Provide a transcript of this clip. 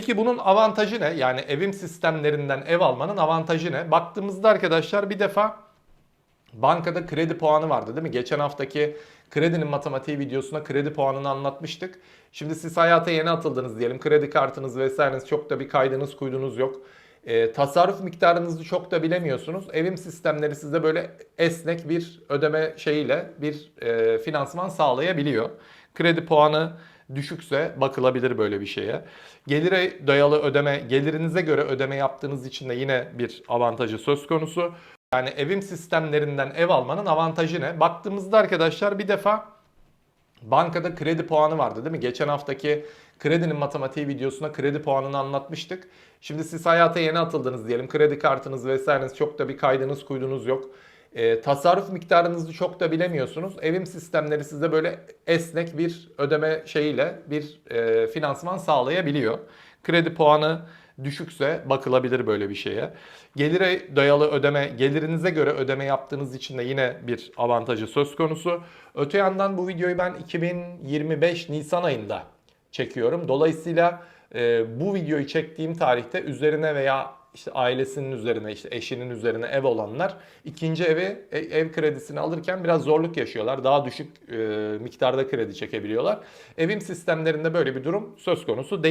Peki bunun avantajı ne? Yani evim sistemlerinden ev almanın avantajı ne? Baktığımızda arkadaşlar bir defa bankada kredi puanı vardı değil mi? Geçen haftaki kredinin matematiği videosunda kredi puanını anlatmıştık. Şimdi siz hayata yeni atıldınız diyelim. Kredi kartınız vesaireniz çok da bir kaydınız kuydunuz yok. E, tasarruf miktarınızı çok da bilemiyorsunuz. Evim sistemleri size böyle esnek bir ödeme şeyiyle bir e, finansman sağlayabiliyor. Kredi puanı düşükse bakılabilir böyle bir şeye. Gelire dayalı ödeme, gelirinize göre ödeme yaptığınız için de yine bir avantajı söz konusu. Yani evim sistemlerinden ev almanın avantajı ne? Baktığımızda arkadaşlar bir defa bankada kredi puanı vardı değil mi? Geçen haftaki kredinin matematiği videosunda kredi puanını anlatmıştık. Şimdi siz hayata yeni atıldınız diyelim. Kredi kartınız vesaireniz çok da bir kaydınız kuydunuz yok. E, tasarruf miktarınızı çok da bilemiyorsunuz. Evim sistemleri size böyle esnek bir ödeme şeyiyle bir e, finansman sağlayabiliyor. Kredi puanı düşükse bakılabilir böyle bir şeye. Gelire dayalı ödeme, gelirinize göre ödeme yaptığınız için de yine bir avantajı söz konusu. Öte yandan bu videoyu ben 2025 Nisan ayında çekiyorum. Dolayısıyla e, bu videoyu çektiğim tarihte üzerine veya işte ailesinin üzerine, işte eşinin üzerine ev olanlar ikinci evi e- ev kredisini alırken biraz zorluk yaşıyorlar. Daha düşük e, miktarda kredi çekebiliyorlar. Evim sistemlerinde böyle bir durum söz konusu değil.